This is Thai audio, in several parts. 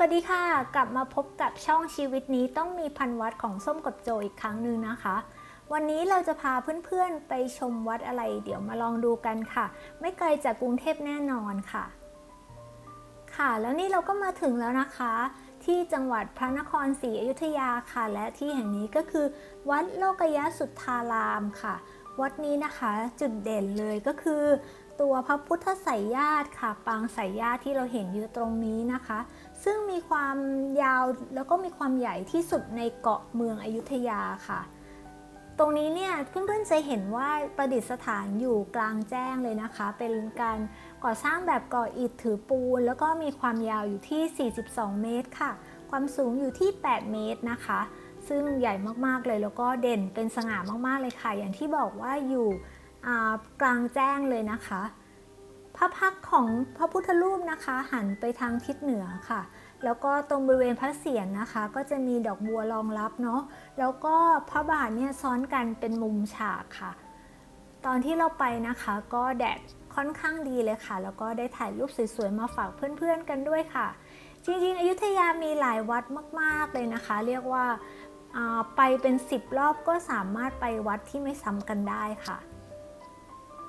สวัสดีค่ะ กลับมาพบกับช่องชีวิตนี้ต้องมีพันวัดของส้มกดโจอีกครั้งหนึ่งนะคะ วันนี้เราจะพาเพื่อนๆไปชมวัดอะไร เดี๋ยวมาลองดูกันค่ะ ไม่ไกลจากกรุงเทพแน่นอนค่ะ ค่ะแล้วนี่เราก็มาถึงแล้วนะคะ ที่จังหวัดพระนครศรีอยุธยาค่ะ และที่แห่งนี้ก็คือ วัดโลกยสุทธารามค่ะ วัดนี้นะคะจุดเด่นเลยก็คือ ตัวพระพุทธไสยญาติค่ะ ปางไสยญาติที่เราเห็นอยู่ตรงนี้นะคะ ซึ่งมีความยาวแล้วก็มีความใหญ่ที่สุดในเกาะเมืองอยุธยาค่ะ ตรงนี้เนี่ยเพื่อนๆจะเห็นว่าประดิษฐานอยู่กลางแจ้งเลยนะคะ เป็นการก่อสร้างแบบก่ออิฐถือปูน แล้วก็มีความยาวอยู่ที่ 42 เมตรค่ะ ความสูงอยู่ที่ 8 เมตรนะคะ ซึ่งใหญ่มากๆเลยแล้วก็เด่นเป็นสง่ามากๆเลยค่ะ อย่างที่บอกว่าอยู่กลางแจ้งเลยนะคะ พระพักของพระพุทธรูปนะคะ หันไปทางทิศเหนือค่ะ แล้วก็ตรงบริเวณพระเศียรนะคะ ก็จะมีดอกบัวรองรับเนาะแล้วก็พระบาทเนี่ยซ้อนกันเป็นมุมฉากค่ะ ตอนที่เราไปนะคะก็แดดค่อนข้างดีเลยค่ะ แล้วก็ได้ถ่ายรูปสวยๆมาฝากเพื่อนๆกันด้วยค่ะจริงๆอยุธยามีหลายวัดมาก ๆ เลยนะคะ เรียกว่า ไปเป็น 10 รอบก็สามารถไปวัดที่ไม่ซ้ำกันได้ค่ะ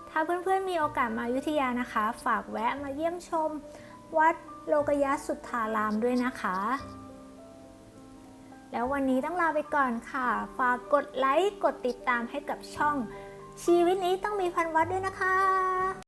ถ้าเพื่อนๆมีโอกาสมาอยุธยานะคะ ฝากแวะมาเยี่ยมชม วัดโลกยสุทธารามด้วยนะคะ แล้ววันนี้ต้องลาไปก่อนค่ะ ฝากกดไลค์ กดติดตามให้กับช่อง ชีวิตนี้ต้องมีพันวัดด้วยนะคะ